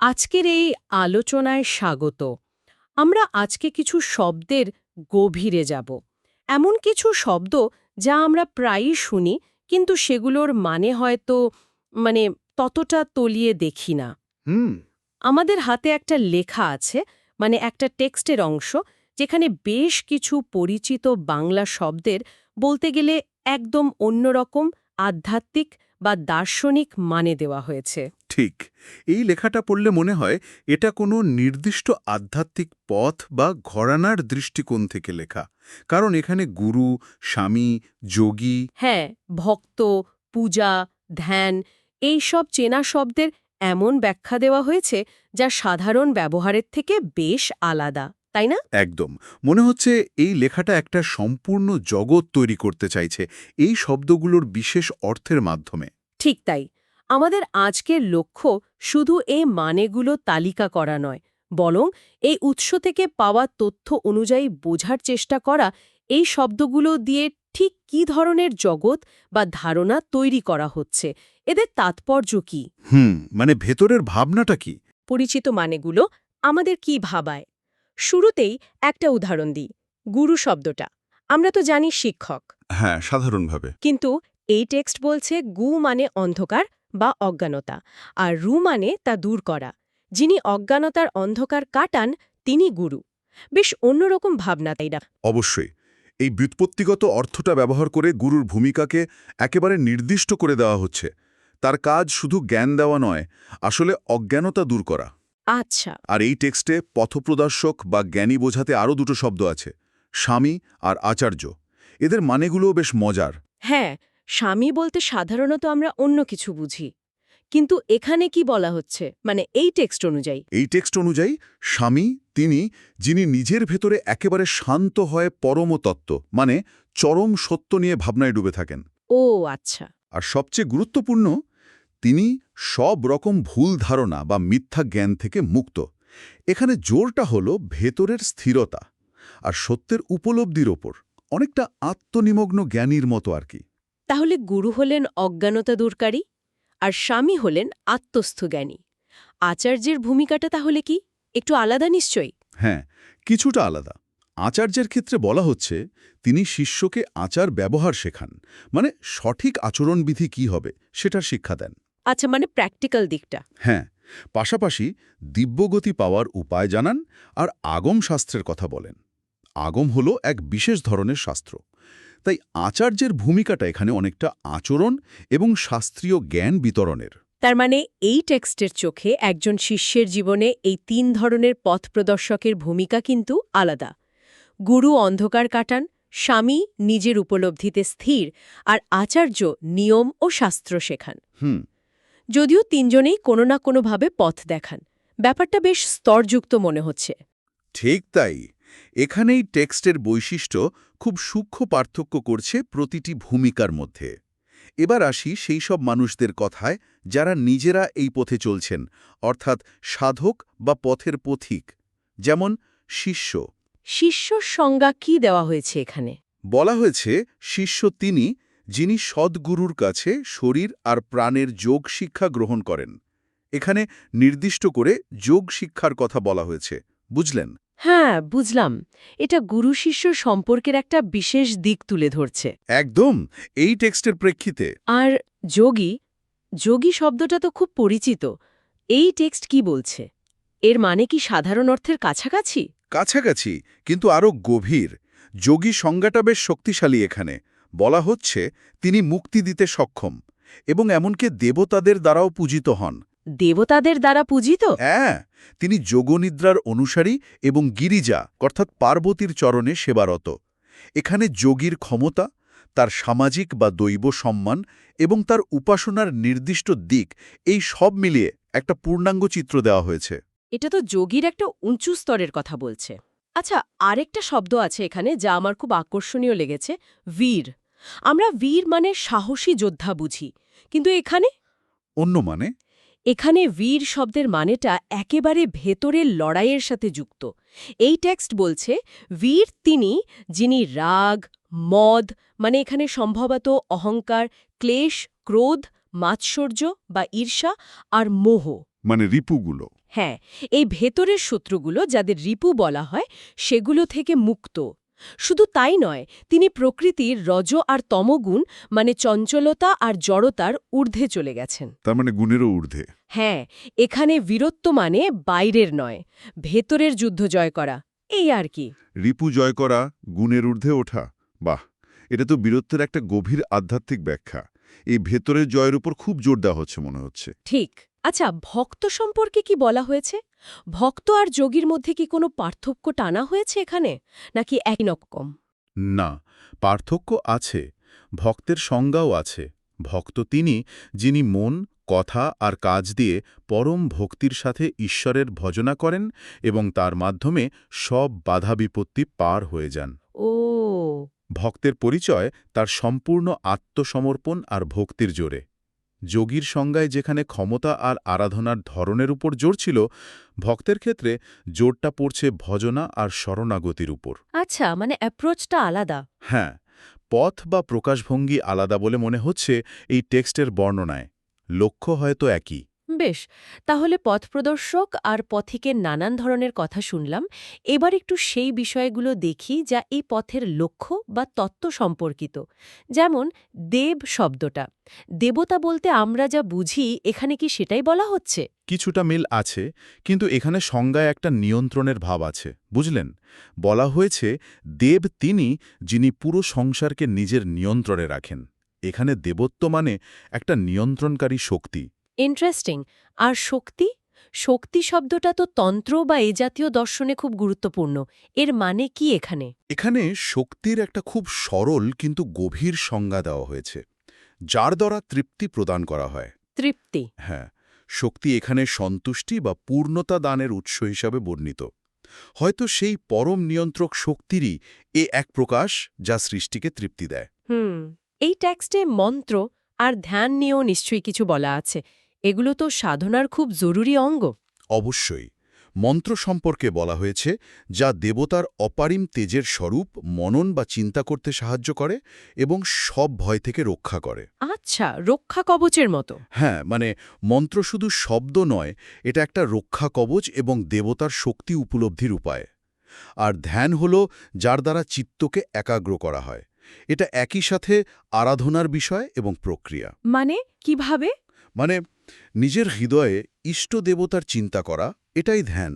আজকের এই আলোচনায় স্বাগত। আমরা আজকে কিছু শব্দের গভীরে যাব। এমন কিছু শব্দ যা আমরা প্রায়ই শুনি কিন্তু সেগুলোর মানে হয়তো মানে ততটা তলিয়ে দেখি না। হুম। আমাদের হাতে একটা লেখা আছে মানে একটা টেক্সটের অংশ যেখানে বেশ কিছু পরিচিত বাংলা শব্দের বলতে গেলে একদম অন্যরকম আধ্যাত্মিক বা দার্শনিক মানে দেওয়া হয়েছে। ঠিক। এই লেখাটা পড়লে মনে হয় এটা কোনো নির্দিষ্ট আধ্যাত্মিক পথ বা ঘরানার দৃষ্টিকোণ থেকে লেখা। কারণ এখানে গুরু স্বামী যোগী হ্যাঁ ভক্ত পূজা ধ্যান এই সব চেনা শব্দের এমন ব্যাখ্যা দেওয়া হয়েছে যা সাধারণ ব্যবহারের থেকে বেশ আলাদা তাই না? একদম। মনে হচ্ছে এই লেখাটা একটা সম্পূর্ণ জগৎ তৈরি করতে চাইছে এই শব্দগুলোর বিশেষ অর্থের মাধ্যমে। ঠিক তাই। আমাদের আজকের লক্ষ্য শুধু এই মানেগুলো তালিকা করা নয় বরং এই উৎস থেকে পাওয়া তথ্য অনুযায়ী বোঝার চেষ্টা করা এই শব্দগুলো দিয়ে ঠিক কি ধরনের জগৎ বা ধারণা তৈরি করা হচ্ছে এদের তাৎপর্য কি? হুম মানে ভেতরের ভাবনাটা কি? পরিচিত মানেগুলো আমাদের কি ভাবায়? শুরুতেই একটা উদাহরণ দিই গুরু শব্দটা। আমরা তো জানি শিক্ষক। হ্যাঁ সাধারণভাবে। কিন্তু এই টেক্সট বলছে গু মানে অন্ধকার বা অজ্ঞানতা আর রু মানে তা দূর করা। যিনি অজ্ঞানতার অন্ধকার কাটান তিনি গুরু। বেশ অন্যরকম ভাবনা তাই না? অবশ্যই। এই ব্যুৎপত্তিগত অর্থটা ব্যবহার করে গুরুর ভূমিকাকে একেবারে নির্দিষ্ট করে দেওয়া হচ্ছে। তার কাজ শুধু জ্ঞান দেওয়া নয় আসলে অজ্ঞানতা দূর করা। আচ্ছা। আর এই টেক্সটে পথপ্রদর্শক বা জ্ঞানী বোঝাতে আরও দুটো শব্দ আছে স্বামী আর আচার্য। এদের মানেগুলোও বেশ মজার। হ্যাঁ স্বামী বলতে সাধারণত আমরা অন্য কিছু বুঝি। কিন্তু এখানে কি বলা হচ্ছে? মানে এই টেক্সট অনুযায়ী। এই টেক্সট অনুযায়ী স্বামী তিনি যিনি নিজের ভেতরে একেবারে শান্ত হয়ে পরমতত্ত্ব মানে চরম সত্য নিয়ে ভাবনায় ডুবে থাকেন। ও আচ্ছা। আর সবচেয়ে গুরুত্বপূর্ণ তিনি সব রকম ভুল ধারণা বা মিথ্যা জ্ঞান থেকে মুক্ত। এখানে জোরটা হলো ভেতরের স্থিরতা আর সত্যের উপলব্ধির ওপর অনেকটা আত্মনিমগ্ন জ্ঞানীর মতো আর কি। তাহলে গুরু হলেন অজ্ঞানতা দূরকারী আর স্বামী হলেন আত্মস্থ জ্ঞানী আচার্যের ভূমিকাটা তাহলে কি? একটু আলাদা নিশ্চয়ই? হ্যাঁ কিছুটা আলাদা। আচার্যের ক্ষেত্রে বলা হচ্ছে তিনি শিষ্যকে আচার ব্যবহার শেখান। মানে সঠিক আচরণবিধি কি হবে সেটার শিক্ষা দেন। আচ্ছা মানে প্র্যাকটিক্যাল দিকটা। হ্যাঁ পাশাপাশি দিব্যগতি পাওয়ার উপায় জানান আর আগম শাস্ত্রের কথা বলেন। আগম হলো এক বিশেষ ধরনের শাস্ত্র। তাই আচার্যের ভূমিকাটা এখানে অনেকটা আচরণ এবং শাস্ত্রীয় জ্ঞান বিতরণের। তার মানে এই টেক্সটের চোখে একজন শিষ্যের জীবনে এই তিন ধরনের পথ প্রদর্শকের ভূমিকা কিন্তু আলাদা। গুরু অন্ধকার কাটান স্বামী নিজের উপলব্ধিতে স্থির আর আচার্য নিয়ম ও শাস্ত্র শেখান। হুম। যদিও তিনজনেই কোনো না কোনোভাবে পথ দেখান। ব্যাপারটা বেশ স্তরযুক্ত মনে হচ্ছে। ঠিক তাই। এখানেই টেক্সটের বৈশিষ্ট্য খুব সূক্ষ্ম পার্থক্য করছে প্রতিটি ভূমিকার মধ্যে। এবার আসি সেই সব মানুষদের কথায় যারা নিজেরা এই পথে চলছেন অর্থাৎ সাধক বা পথের পথিক যেমন শিষ্য। শিষ্যর সংজ্ঞা কি দেওয়া হয়েছে এখানে? বলা হয়েছে শিষ্য তিনি যিনি সদ্গুরুর কাছে শরীর আর প্রাণের যোগ শিক্ষা গ্রহণ করেন। এখানে নির্দিষ্ট করে যোগ শিক্ষার কথা বলা হয়েছে বুঝলেন? হ্যাঁ বুঝলাম। এটা গুরু শিষ্য সম্পর্কের একটা বিশেষ দিক তুলে ধরছে। একদম এই টেক্সটের প্রেক্ষিতে। আর যোগী যোগী শব্দটা তো খুব পরিচিত। এই টেক্সট কি বলছে? এর মানে কি সাধারণ অর্থের কাছাকাছি? কাছাকাছি কিন্তু আরও গভীর। যোগী সংজ্ঞাটা বেশ শক্তিশালী এখানে। বলা হচ্ছে তিনি মুক্তি দিতে সক্ষম এবং এমনকি দেবতাদের দ্বারাও পূজিত হন। দেবতাদের দ্বারা পূজিত? হ্যাঁ তিনি যোগনিদ্রার অনুসারী এবং গিরিজা অর্থাৎ পার্বতীর চরণে সেবারত। এখানে যোগীর ক্ষমতা তার সামাজিক বা দৈব সম্মান এবং তার উপাসনার নির্দিষ্ট দিক এই সব মিলিয়ে একটা পূর্ণাঙ্গ চিত্র দেওয়া হয়েছে। এটা তো যোগীর একটা উঁচু স্তরের কথা বলছে। আচ্ছা আরেকটা শব্দ আছে এখানে যা আমার খুব আকর্ষণীয় লেগেছে বীর। আমরা বীর মানে সাহসী যোদ্ধা বুঝি কিন্তু এখানে? অন্য মানে? এখানে বীর শব্দের মানেটা একেবারে ভেতরের লড়াইয়ের সাথে যুক্ত। এই টেক্সট বলছে বীর তিনি যিনি রাগ মদ মানে এখানে সম্ভবত অহংকার ক্লেশ ক্রোধ মাৎসর্য বা ঈর্ষা আর মোহ। মানে রিপুগুলো। হ্যাঁ এই ভেতরের শত্রুগুলো যাদের রিপু বলা হয় সেগুলো থেকে মুক্ত। শুধু তাই নয় তিনি প্রকৃতির রজ আর তমগুণ মানে চঞ্চলতা আর জড়তার ঊর্ধ্বে চলে গেছেন। তার মানে গুণেরও ঊর্ধ্বে। হ্যাঁ এখানে বীরত্ব মানে বাইরের নয় ভেতরের যুদ্ধ জয় করা। এই আর কি। রিপু জয় করা গুণের ঊর্ধ্বে ওঠা বাহ! এটা তো বীরত্বের একটা গভীর আধ্যাত্মিক ব্যাখ্যা। এই ভেতরের জয়ের উপর খুব জোর দেওয়া হচ্ছে মনে হচ্ছে। ঠিক। আচ্ছা ভক্ত সম্পর্কে কি বলা হয়েছে? ভক্ত আর যোগীর মধ্যে কি কোনো পার্থক্য টানা হয়েছে এখানে নাকি একই রকম? না পার্থক্য আছে ভক্তের সংজ্ঞাও আছে। ভক্ত তিনি যিনি মন কথা আর কাজ দিয়ে পরম ভক্তির সাথে ঈশ্বরের ভজনা করেন এবং তার মাধ্যমে সব বাধা বিপত্তি পার হয়ে যান। ও। ভক্তের পরিচয় তার সম্পূর্ণ আত্মসমর্পণ আর ভক্তির জোরে। যোগীর সংজ্ঞায় যেখানে ক্ষমতা আর আরাধনার ধরনের উপর জোর ছিল ভক্তের ক্ষেত্রে জোরটা পড়ছে ভজনা আর শরণাগতির উপর। আচ্ছা মানে অ্যাপ্রোচটা আলাদা। হ্যাঁ পথ বা প্রকাশভঙ্গি আলাদা বলে মনে হচ্ছে এই টেক্সটের বর্ণনায়। লক্ষ্য হয়তো একই। বেশ, তাহলে পথপ্রদর্শক আর পথিকের নানান ধরনের কথা শুনলাম। এবার একটু সেই বিষয়গুলো দেখি যা এই পথের লক্ষ্য বা তত্ত্ব সম্পর্কিত। যেমন, দেব শব্দটা। দেবতা বলতে আমরা যা বুঝি, এখানে কি সেটাই বলা হচ্ছে? কিছুটা মিল আছে, কিন্তু এখানে সংজ্ঞায় একটা নিয়ন্ত্রণের ভাব আছে, বুঝলেন? বলা হয়েছে, দেব তিনি যিনি পুরো সংসারকে নিজের নিয়ন্ত্রণে রাখেন। এখানে দেবত্ব মানে একটা নিয়ন্ত্রণকারী শক্তি। ইন্টারেস্টিং আর শক্তি? শক্তি শব্দটা তো তন্ত্র বা এ জাতীয় দর্শনে খুব গুরুত্বপূর্ণ। এর মানে কি এখানে? এখানে শক্তির একটা খুব সরল কিন্তু গভীর সংজ্ঞা দেওয়া হয়েছে যার দ্বারা তৃপ্তি প্রদান করা হয়। তৃপ্তি। হ্যাঁ শক্তি এখানে সন্তুষ্টি বা পূর্ণতা দানের উৎস হিসাবে বর্ণিত। হয়তো সেই পরম নিয়ন্ত্রক শক্তিরই এ এক প্রকাশ যা সৃষ্টিকে তৃপ্তি দেয়। হুম এই ট্যাক্সটে মন্ত্র আর ধ্যান নিয়েও নিশ্চয়ই কিছু বলা আছে। এগুলো তো সাধনার খুব জরুরি অঙ্গ। অবশ্যই। মন্ত্র সম্পর্কে বলা হয়েছে যা দেবতার অপারিম তেজের স্বরূপ মনন বা চিন্তা করতে সাহায্য করে এবং সব ভয় থেকে রক্ষা করে। আচ্ছা রক্ষা কবচের মতো। হ্যাঁ মানে মন্ত্র শুধু শব্দ নয় এটা একটা রক্ষা কবচ এবং দেবতার শক্তি উপলব্ধির উপায়। আর ধ্যান হল যার দ্বারা চিত্তকে একাগ্র করা হয়। এটা একই সাথে আরাধনার বিষয় এবং প্রক্রিয়া। মানে কীভাবে? মানে নিজের হৃদয়ে ইষ্ট দেবতার চিন্তা করা এটাই ধ্যান।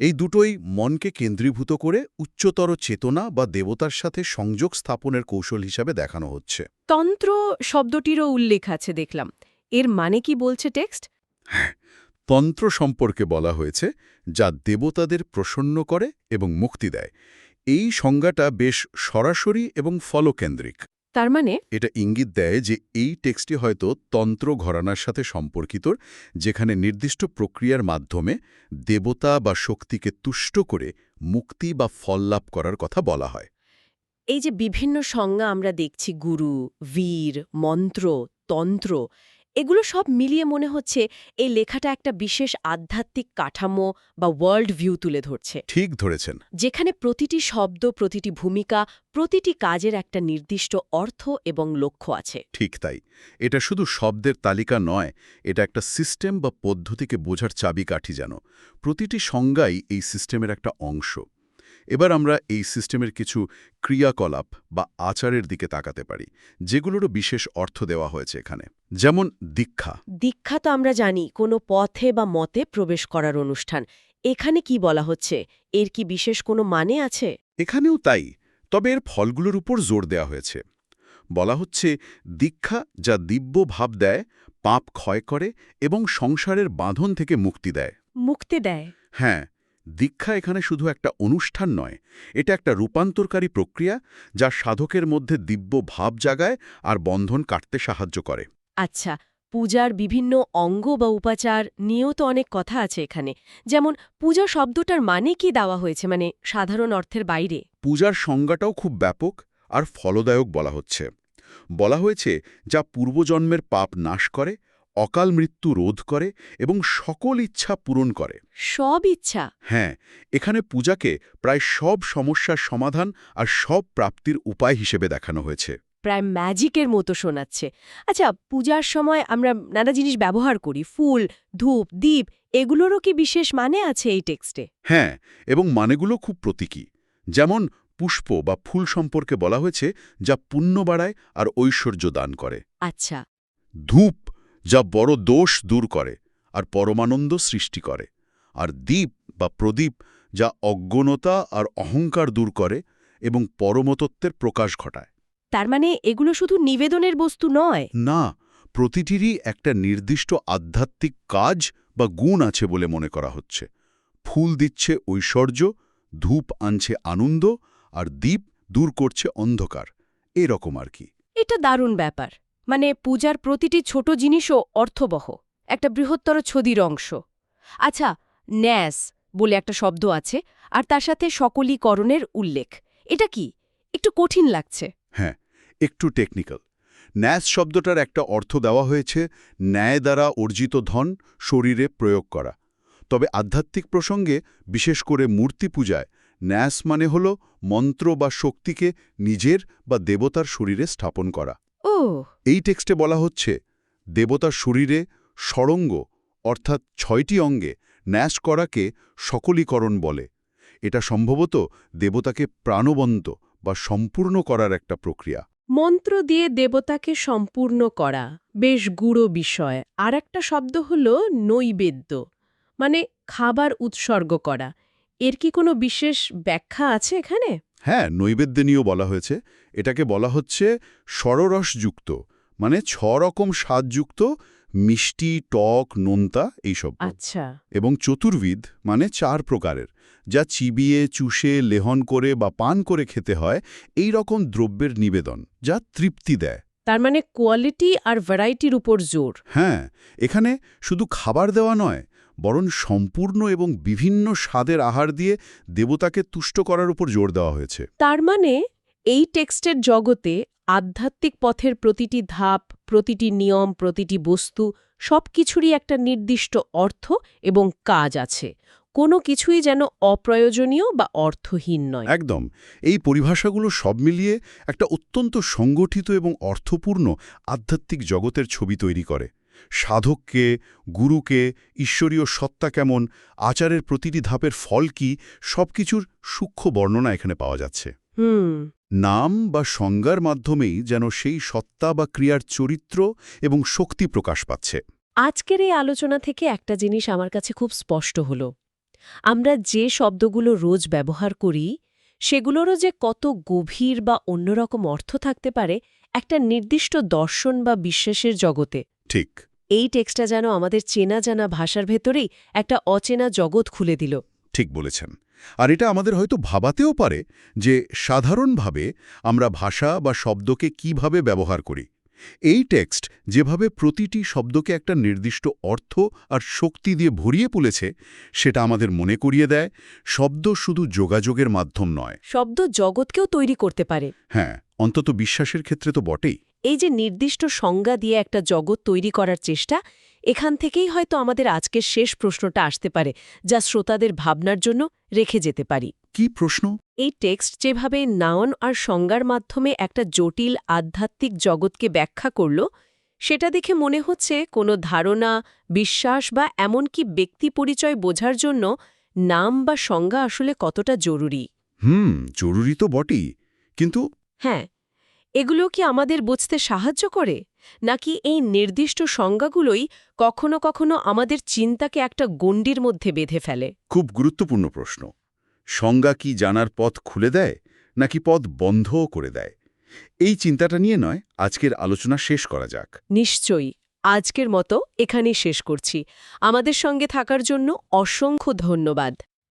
এই দুটোই মনকে কেন্দ্রীভূত করে উচ্চতর চেতনা বা দেবতার সাথে সংযোগ স্থাপনের কৌশল হিসাবে দেখানো হচ্ছে। তন্ত্র শব্দটিরও উল্লেখ আছে দেখলাম। এর মানে কি বলছে টেক্সট? হ্যাঁ তন্ত্র সম্পর্কে বলা হয়েছে যা দেবতাদের প্রসন্ন করে এবং মুক্তি দেয়। এই সংজ্ঞাটা বেশ সরাসরি এবং ফলকেন্দ্রিক। তার মানে এটা ইঙ্গিত দেয় যে এই টেক্সটটি হয়তো তন্ত্র ঘরানার সাথে সম্পর্কিত যেখানে নির্দিষ্ট প্রক্রিয়ার মাধ্যমে দেবতা বা শক্তিকে তুষ্ট করে মুক্তি বা ফল লাভ করার কথা বলা হয়। এই যে বিভিন্ন সংজ্ঞা আমরা দেখছি গুরু বীর মন্ত্র তন্ত্র এগুলো সব মিলিয়ে মনে হচ্ছে এই লেখাটা একটা বিশেষ আধ্যাত্মিক কাঠামো বা ওয়ার্ল্ড ভিউ তুলে ধরছে। ঠিক ধরেছেন। যেখানে প্রতিটি শব্দ প্রতিটি ভূমিকা প্রতিটি কাজের একটা নির্দিষ্ট অর্থ এবং লক্ষ্য আছে। ঠিক তাই। এটা শুধু শব্দের তালিকা নয় এটা একটা সিস্টেম বা পদ্ধতিকে বোঝার চাবিকাঠি যেন। প্রতিটি সংজ্ঞাই এই সিস্টেমের একটা অংশ। এবার আমরা এই সিস্টেমের কিছু ক্রিয়াকলাপ বা আচারের দিকে তাকাতে পারি যেগুলোরও বিশেষ অর্থ দেওয়া হয়েছে এখানে। যেমন দীক্ষা। দীক্ষা তো আমরা জানি কোনো পথে বা মতে প্রবেশ করার অনুষ্ঠান। এখানে কি বলা হচ্ছে? এর কি বিশেষ কোনো মানে আছে? এখানেও তাই তবে এর ফলগুলোর উপর জোর দেওয়া হয়েছে। বলা হচ্ছে দীক্ষা যা দিব্য ভাব দেয় পাপ ক্ষয় করে এবং সংসারের বাঁধন থেকে মুক্তি দেয়। মুক্তি দেয়? হ্যাঁ দীক্ষা এখানে শুধু একটা অনুষ্ঠান নয় এটা একটা রূপান্তরকারী প্রক্রিয়া যা সাধকের মধ্যে দিব্য ভাব জাগায় আর বন্ধন কাটতে সাহায্য করে। আচ্ছা পূজার বিভিন্ন অঙ্গ বা উপাচার নিয়েও তো অনেক কথা আছে এখানে। যেমন পূজা শব্দটার মানে কি দেওয়া হয়েছে? মানে সাধারণ অর্থের বাইরে। পূজার সংজ্ঞাটাও খুব ব্যাপক আর ফলদায়ক বলা হচ্ছে। বলা হয়েছে যা পূর্বজন্মের পাপ নাশ করে অকাল মৃত্যু রোধ করে এবং সকল ইচ্ছা পূরণ করে। সব ইচ্ছা? হ্যাঁ এখানে পূজাকে প্রায় সব সমস্যার সমাধান আর সব প্রাপ্তির উপায় হিসেবে দেখানো হয়েছে। প্রায় ম্যাজিকের মতো শোনাচ্ছে। আচ্ছা পূজার সময় আমরা নানা জিনিস ব্যবহার করি ফুল ধূপ দ্বীপ এগুলোরও কি বিশেষ মানে আছে এই টেক্সটে? হ্যাঁ এবং মানেগুলো খুব প্রতীকী। যেমন পুষ্প বা ফুল সম্পর্কে বলা হয়েছে যা পুণ্য বাড়ায় আর ঐশ্বর্য দান করে। আচ্ছা। ধূপ যা বড় দোষ দূর করে আর পরমানন্দ সৃষ্টি করে। আর দ্বীপ বা প্রদীপ যা অজ্ঞনতা আর অহংকার দূর করে এবং পরমতত্ত্বের প্রকাশ ঘটায়। তার মানে এগুলো শুধু নিবেদনের বস্তু নয়? না প্রতিটিরই একটা নির্দিষ্ট আধ্যাত্মিক কাজ বা গুণ আছে বলে মনে করা হচ্ছে। ফুল দিচ্ছে ঐশ্বর্য ধূপ আনছে আনন্দ আর দ্বীপ দূর করছে অন্ধকার। এরকম আর কি। এটা দারুণ ব্যাপার। মানে পূজার প্রতিটি ছোট জিনিসও অর্থবহ একটা বৃহত্তর ছদির অংশ। আচ্ছা ন্যাস বলে একটা শব্দ আছে আর তার সাথে সকলীকরণের উল্লেখ। এটা কি? একটু কঠিন লাগছে। হ্যাঁ একটু টেকনিক্যাল ন্যাস শব্দটার একটা অর্থ দেওয়া হয়েছে ন্যায় দ্বারা অর্জিত ধন শরীরে প্রয়োগ করা। তবে আধ্যাত্মিক প্রসঙ্গে বিশেষ করে মূর্তি পূজায় ন্যাস মানে হল মন্ত্র বা শক্তিকে নিজের বা দেবতার শরীরে স্থাপন করা। ও। এই টেক্সটে বলা হচ্ছে দেবতার শরীরে সরঙ্গ অর্থাৎ ছয়টি অঙ্গে ন্যাস করাকে সকলীকরণ বলে। এটা সম্ভবত দেবতাকে প্রাণবন্ত বা সম্পূর্ণ করার একটা প্রক্রিয়া। মন্ত্র দিয়ে দেবতাকে সম্পূর্ণ করা বেশ গুড়ো বিষয়। আর একটা শব্দ হল নৈবেদ্য মানে খাবার উৎসর্গ করা। এর কি কোনো বিশেষ ব্যাখ্যা আছে এখানে? হ্যাঁ নৈবেদ্য নিয়েও বলা হয়েছে। এটাকে বলা হচ্ছে স্বররসযুক্ত মানে ছ রকম স্বাদযুক্ত মিষ্টি টক নোনতা এইসব আচ্ছা। এবং চতুর্বিদ মানে চার প্রকারের যা চিবিয়ে চুষে লেহন করে বা পান করে খেতে হয় এই রকম দ্রব্যের নিবেদন যা তৃপ্তি দেয়। তার মানে কোয়ালিটি আর ভ্যারাইটির উপর জোর। হ্যাঁ এখানে শুধু খাবার দেওয়া নয় বরং সম্পূর্ণ এবং বিভিন্ন স্বাদের আহার দিয়ে দেবতাকে তুষ্ট করার উপর জোর দেওয়া হয়েছে। তার মানে এই টেক্সটের জগতে আধ্যাত্মিক পথের প্রতিটি ধাপ প্রতিটি নিয়ম প্রতিটি বস্তু সবকিছুরই একটা নির্দিষ্ট অর্থ এবং কাজ আছে। কোনো কিছুই যেন অপ্রয়োজনীয় বা অর্থহীন নয়। একদম। এই পরিভাষাগুলো সব মিলিয়ে একটা অত্যন্ত সংগঠিত এবং অর্থপূর্ণ আধ্যাত্মিক জগতের ছবি তৈরি করে। সাধককে গুরুকে ঈশ্বরীয় সত্তা কেমন আচারের প্রতিটি ধাপের ফল কি সবকিছুর সূক্ষ্ম বর্ণনা এখানে পাওয়া যাচ্ছে। হুম। নাম বা সংজ্ঞার মাধ্যমেই যেন সেই সত্তা বা ক্রিয়ার চরিত্র এবং শক্তি প্রকাশ পাচ্ছে। আজকের এই আলোচনা থেকে একটা জিনিস আমার কাছে খুব স্পষ্ট হল। আমরা যে শব্দগুলো রোজ ব্যবহার করি সেগুলোরও যে কত গভীর বা অন্যরকম অর্থ থাকতে পারে একটা নির্দিষ্ট দর্শন বা বিশ্বাসের জগতে। ঠিক। এই টেক্সটটা যেন আমাদের চেনা জানা ভাষার ভেতরেই একটা অচেনা জগৎ খুলে দিল। ঠিক বলেছেন। আর এটা আমাদের হয়তো ভাবাতেও পারে যে সাধারণভাবে আমরা ভাষা বা শব্দকে কীভাবে ব্যবহার করি। এই টেক্সট যেভাবে প্রতিটি শব্দকে একটা নির্দিষ্ট অর্থ আর শক্তি দিয়ে ভরিয়ে তুলেছে সেটা আমাদের মনে করিয়ে দেয় শব্দ শুধু যোগাযোগের মাধ্যম নয়। শব্দ জগৎকেও তৈরি করতে পারে। হ্যাঁ অন্তত বিশ্বাসের ক্ষেত্রে তো বটেই। এই যে নির্দিষ্ট সংজ্ঞা দিয়ে একটা জগৎ তৈরি করার চেষ্টা এখান থেকেই হয়তো আমাদের আজকের শেষ প্রশ্নটা আসতে পারে যা শ্রোতাদের ভাবনার জন্য রেখে যেতে পারি। কি প্রশ্ন? এই টেক্সট যেভাবে নাওন আর সংজ্ঞার মাধ্যমে একটা জটিল আধ্যাত্মিক জগৎকে ব্যাখ্যা করল সেটা দেখে মনে হচ্ছে কোনো ধারণা বিশ্বাস বা এমনকি ব্যক্তি পরিচয় বোঝার জন্য নাম বা সংজ্ঞা আসলে কতটা জরুরি। হুম জরুরি তো বটেই কিন্তু হ্যাঁ এগুলো কি আমাদের বুঝতে সাহায্য করে? নাকি এই নির্দিষ্ট সংজ্ঞাগুলোই কখনো কখনো আমাদের চিন্তাকে একটা গণ্ডির মধ্যে বেঁধে ফেলে? খুব গুরুত্বপূর্ণ প্রশ্ন। সংজ্ঞা কি জানার পথ খুলে দেয় নাকি পথ বন্ধও করে দেয়? এই চিন্তাটা নিয়ে নয় আজকের আলোচনা শেষ করা যাক। নিশ্চয়ই আজকের মতো এখানেই শেষ করছি। আমাদের সঙ্গে থাকার জন্য অসংখ্য ধন্যবাদ।